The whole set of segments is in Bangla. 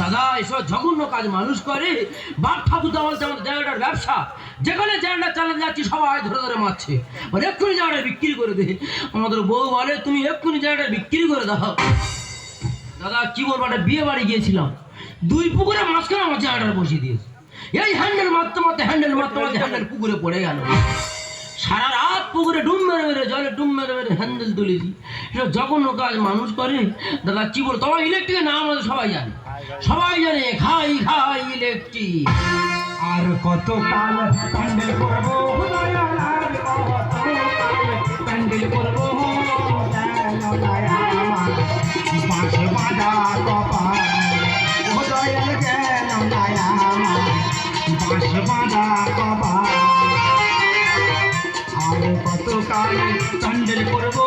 দাদা, এসব জঘন্য কাজ মানুষ করে। বাপ ঠাকুর দাওয়াল আমাদের জায়গাটার ব্যবসা। যেখানে জায়গাটা চালাতে যাচ্ছি সবাই ধরে ধরে মারছে। বলে, এক্ষুনি জায়গাটা বিক্রি করে দে। আমাদের বউ বলে, তুমি এক্ষুনি জায়গাটা বিক্রি করে দাও। দাদা, কি বলব, একটা বিয়ে বাড়ি গিয়েছিলাম। দুই পুকুরে মাঝখানে আমার জায়গাটা বসিয়ে দিয়েছে। এই হ্যান্ডেল মারতে মারতে, হ্যান্ডেল মারতে মারতে হ্যান্ডেল পুকুরে পড়ে গেল। সারা রাত পুকুরে ডুম মেরে মেরে, জলে ডুম মেরে মেরে হ্যান্ডেল তুলেছি। এটা জঘন্য কাজ মানুষ করে। দাদা, কি বল তোমার ইলেকট্রিকের নাম আমাদের সবাই জানে। সবাই জানে খাই খাই ইলেকট্রিক। আর কত কাল প্যান্ডেল করব প্যান্ডেল করব কত কাল প্যান্ডেল করব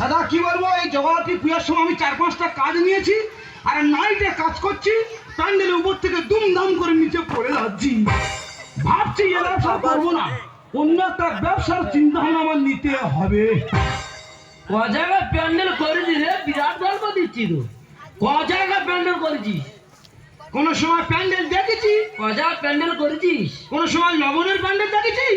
দাদা কি বলব এই জগন্নাথী পুজোর সময় আমি চার পাঁচটা কাজ নিয়েছি আর নাইটে কাজ করছি প্যান্ডেলের উপর থেকে দুমদাম করে নিচে পড়ে যাচ্ছি ভাবছি এ ব্যবসা করব না অন্য একটা ব্যবসার চিন্তা ভাবনা আমার নিতে হবে ক জায়গায় প্যান্ডেল করেছিস রে বিরাট গল্প দিচ্ছি তো। ক জায়গায় প্যান্ডেল করেছিস? কোন সময় প্যান্ডেল দেখেছি? কজা প্যান্ডেল করেছিস? কোন সময় লবণের প্যান্ডেল দেখেছি?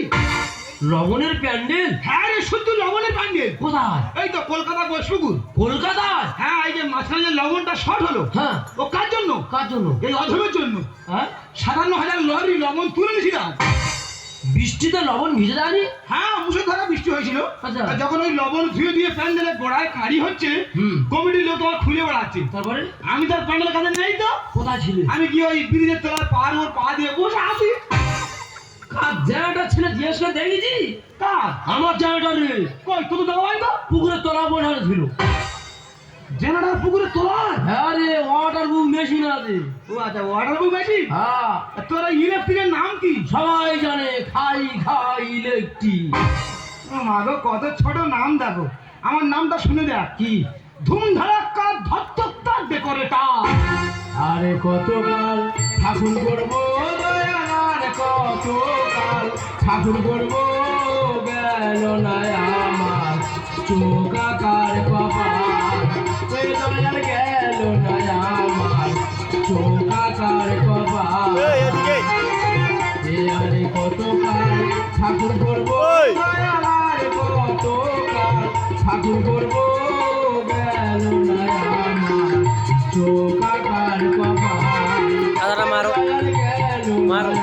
লবণের প্যান্ডেল? হ্যাঁ রে শুধু লবণের প্যান্ডেল। কোথায়? এই তো কলকাতা বসপুকুর কলকাতা হ্যাঁ এই যে মাঝখানে যে লবণটা শর্ট হলো। হ্যাঁ। ও কার জন্য? কার জন্য? এই অধমের জন্য। হ্যাঁ? সাতান্ন হাজার লরি লবণ তুলে নিয়েছিলাম বৃষ্টিতে লবণ ভিজে যায়নি? হ্যাঁ মুসলধারা বৃষ্টি হয়েছিল। আচ্ছা। আর যখন ওই লবণ ধুয়ে দিয়ে প্যান্ডেলের গোড়ায় হচ্ছে। কমিটির লোক তোমার খুলে বেড়াচ্ছে। তারপরে? আমি তার প্যান্ডেলের কাছে নেই তো। কোথায় ছিলে? আমি গিয়ে ওই ব্রিজের তলায় পার ওর পা দিয়ে বসে আছি। কার জায়গাটা ছিল জিজ্ঞেস করে দেখেছি? কার? আমার জায়গাটা রে। কই তো দেওয়া হয় তো? পুকুরে তলা বসানো ছিল জেনারেল পুকুরে তোলার? হ্যাঁ রে ওয়াটার বুক মেশিন আছে। ও আচ্ছা ওয়াটার বুক বেশি হ্যাঁ। তোর ইলেকট্রিকের নাম কি? সবাই জানে খাই খাই ইলেকট্রিক ও মা গো কত ছোট নাম দেখো। আমার নামটা শুনে দেখ। কি? ধুম ধারাক্কা ধত্তক্তা ডেকোরেটার আরে কতকাল ঠাকুর করব দয়ালার কতকাল ঠাকুর করব গেল না আমার কপাল ওই দয়াল গেল না আমার চোখাকার কপাল আরে কতকাল ঠাকুর করব দয়ালার কতকাল ঠাকুর করব গেল না আমার কপাল মারো। মারো।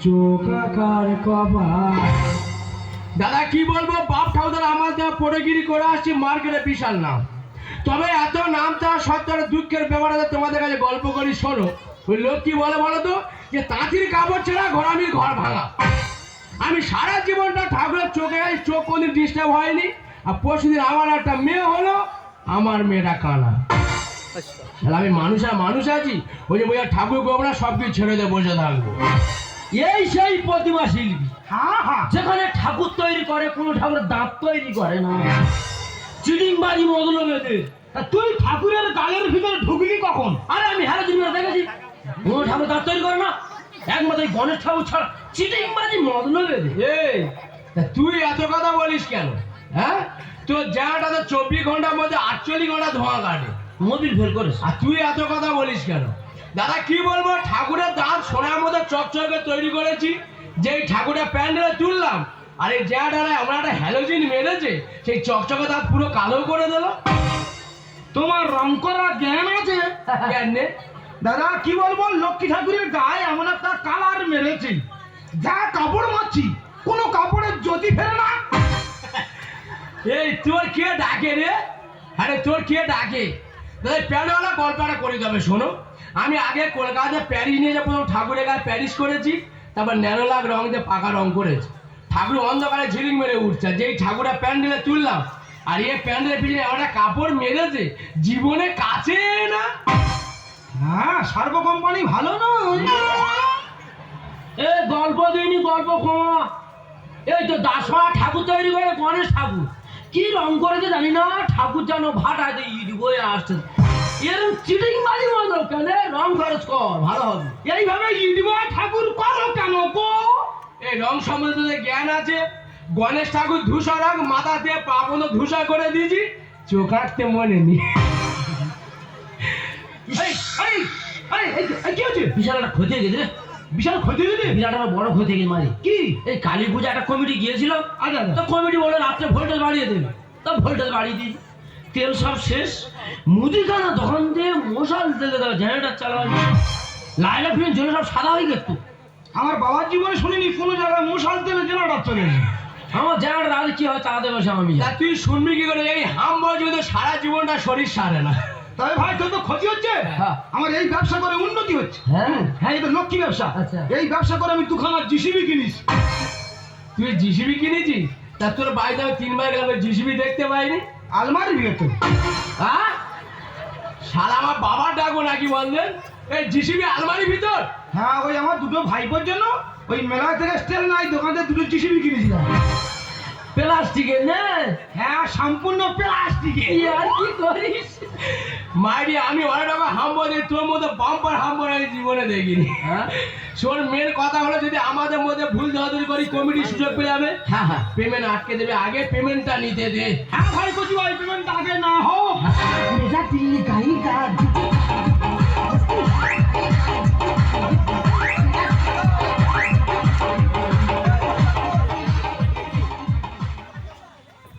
চোখাকার কপাল। দাদা, কি বলব? বাপ ঠাকুর আমার যা পড়েগিরি করে আসছি, মার্কেটে বিশাল নাম। তবে এত নাম চাওয়া সত্ত্বেও দুঃখের ব্যাপার তোমাদের কাছে গল্প করি, শোনো। ওই লোক কি বলে বলো তো? যে তাঁতির কাপড় ছেড়া ঘোরামির ঘর ভাঙা। আমি সারা জীবনটা ঠাকুরের চোখে চোখ কোনদিন ডিস্টার্ব হয়নি। আর পরশুদিন আমার একটা মেয়ে হলো, আমার মেয়েটা কানা। তাহলে আমি মানুষ আর মানুষ আছি? ওই যে বইয়া ঠাকুর গোবরা সব কিছু ছেড়ে দিয়ে বসে থাকব। এই সেই প্রতিমা শিল্পী। হ্যাঁ হ্যাঁ যেখানে ঠাকুর তৈরি করে কোনো ঠাকুর দাঁত তৈরি করে না। চিডিং বাড়ি মদল বেঁধে তুই ঠাকুরের গালের ভিতরে ঢুকলি কখন? আরে আমি হারা জীবনে দেখেছি কোনো ঠাকুর দাঁত তৈরি করে না। একমাত্র গণেশ ঠাকুর ছাড়া চিটিং বাড়ি মদল তা তুই এত কথা বলিস কেন? হ্যাঁ? তোর জায়গাটা তো চব্বিশ ঘণ্টার মধ্যে আটচল্লিশ ঘণ্টা ধোঁয়া কাটে। মোবিল ফেল করিস। আর তুই এত কথা বলিস কেন? দাদা কি বলব? ঠাকুরের দাঁত সোনার মধ্যে চকচকে তৈরি করেছি। যেই ঠাকুরের প্যান্ডেলে তুললাম আর এই জায়গাটায় আমরা একটা হ্যালোজিন মেরেছে সেই চকচকে দাঁত পুরো কালো করে দিল। তোমার রং করা জ্ঞান আছে? কেন দাদা কি বলব? লক্ষ্মী ঠাকুরের গায়ে এমন একটা কালার মেরেছি। যা কাপড় মারছি কোনো কাপড়ের জ্যোতি ফেরে না। এই তোর কে ডাকে রে? আরে তোর কে ডাকে? দাদা প্যারিওয়ালা গল্পটা করে যাবে শোনো। আমি আগে কলকাতায় প্যারিস নিয়ে যে প্রথম ঠাকুরের গায়ে প্যারিস করেছি, তারপর ন্যানো লাখ রং দিয়ে পাকা রং করেছি। ঠাকুর অন্ধকারে ঝিলিং মেরে উঠছে যেই ঠাকুরের প্যান্ডেলে তুললাম, আর এই প্যান্ডেলের পিছনে একটা কাপড় মেরেছে, জীবনে কাছে না। হ্যাঁ সার্ব কোম্পানি ভালো নয় এ গল্প দিইনি, গল্প ক্ষমা এই তো দাসমা ঠাকুর তৈরি করে, গণেশ ঠাকুর। কি রং করেছে জানি না ঠাকুর যেন ভাটায় দিয়ে ইট বয়ে আসছে। এরকম চিটিং বাজি মতো কেন? রং খরচ কর ভালো হবে। এইভাবে ইডিবয় ঠাকুর করো কেন গো? এই রং সম্বন্ধে জ্ঞান আছে। গণেশ ঠাকুর ধূসর রং মাথাতে পাপনো ধূসর করে দিয়েছি চোখ আঁকতে মনে নি এই এই এই এই, এই, কি হচ্ছে? বিশাল একটা ক্ষতি হয়ে গেছে রে। বিশাল ক্ষতি হয়েছে? বিরাট একটা বড় ক্ষতি গেছে মারি। কি? এই কালী পূজা একটা কমিটি গিয়েছিল। আচ্ছা আচ্ছা। তো কমিটি বলে রাত্রে ভোল্টেজ বাড়িয়ে দেবে তা ভোল্টেজ বাড়িয়ে দিই। তেল সব শেষ। মুদিখানা দোকান দিয়ে মশাল তেলে দেওয়া জেনারেটার চালানো। লাইলা ফিল্ম জন্য সব সাদা হয়ে গেছে আমার বাবার জীবনে শুনিনি কোনো জায়গায় মশাল তেলে জেনারেটার চলে আমার জেনারেটার আগে কি হয় চালাতে বসে আমি তুই শুনবি কি করে? এই হাম কিন্তু সারা জীবনটা শরীর সারে না। তবে ভাই তোর তো ক্ষতি হচ্ছে? হ্যাঁ। আমার এই ব্যবসা করে উন্নতি হচ্ছে। হ্যাঁ। হ্যাঁ এটা লক্ষ্মী ব্যবসা। আচ্ছা। এই ব্যবসা করে আমি দুখানা জিসিবি কিনিস। তুই জিসিবি কিনেছি? তা তোর বাড়িতে আমি তিনবার গেলাম জিসিবি দেখতে পাইনি। আলমারি ভেতর হ্যাঁ? শালা আমার বাবার ডাকবো নাকি বললেন এই জিসিবি আলমারির ভিতর? হ্যাঁ ওই আমার দুটো ভাইপোর জন্য ওই মেলা থেকে স্টেল নাই দোকান দুটো জিসিবি কিনেছিলাম। প্লাস্টিকের না। হ্যাঁ সম্পূর্ণ প্লাস্টিকের। আর কি করিস? মাইরি আমি অনেক টাকা হাম্বো দিই তোর মধ্যে বাম্পার হাম্বো আমি জীবনে দেখিনি। হ্যাঁ? শোন মেন কথা হলো যদি আমাদের মধ্যে ভুল ধরাধরি করি কমিটি সুযোগ পেয়ে যাবে। হ্যাঁ হ্যাঁ। পেমেন্ট আটকে দেবে আগে পেমেন্টটা নিতে দে। হ্যাঁ ভাই কচু ভাই পেমেন্টটা আগে না হয়